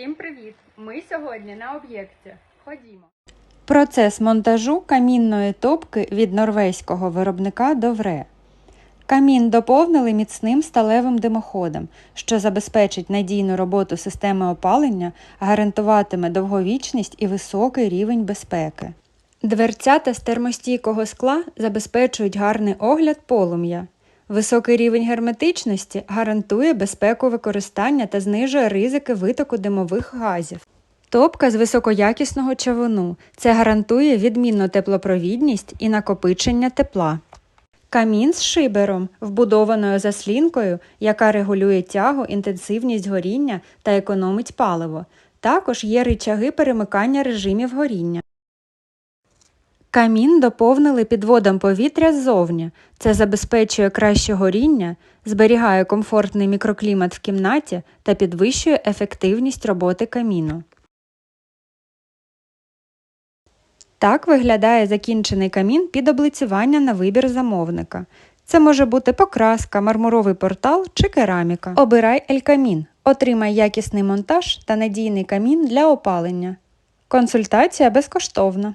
Всім привіт! Ми сьогодні на об'єкті. Ходімо. Процес монтажу камінної топки від норвезького виробника Довре. Камін доповнили міцним сталевим димоходом, що забезпечить надійну роботу системи опалення, гарантуватиме довговічність і високий рівень безпеки. Дверцята з термостійкого скла забезпечують гарний огляд полум'я. Високий рівень герметичності гарантує безпеку використання та знижує ризики витоку димових газів. Топка з високоякісного чавуну. Це гарантує відмінну теплопровідність і накопичення тепла. Камін з шибером, вбудованою заслінкою, яка регулює тягу, інтенсивність горіння та економить паливо. Також є рычаги перемикання режимів горіння. Камін доповнили підводом повітря ззовні. Це забезпечує краще горіння, зберігає комфортний мікроклімат в кімнаті та підвищує ефективність роботи каміну. Так виглядає закінчений камін під облицювання на вибір замовника. Це може бути покраска, мармуровий портал чи кераміка. Обирай Елькамін. Отримай якісний монтаж та надійний камін для опалення. Консультація безкоштовна.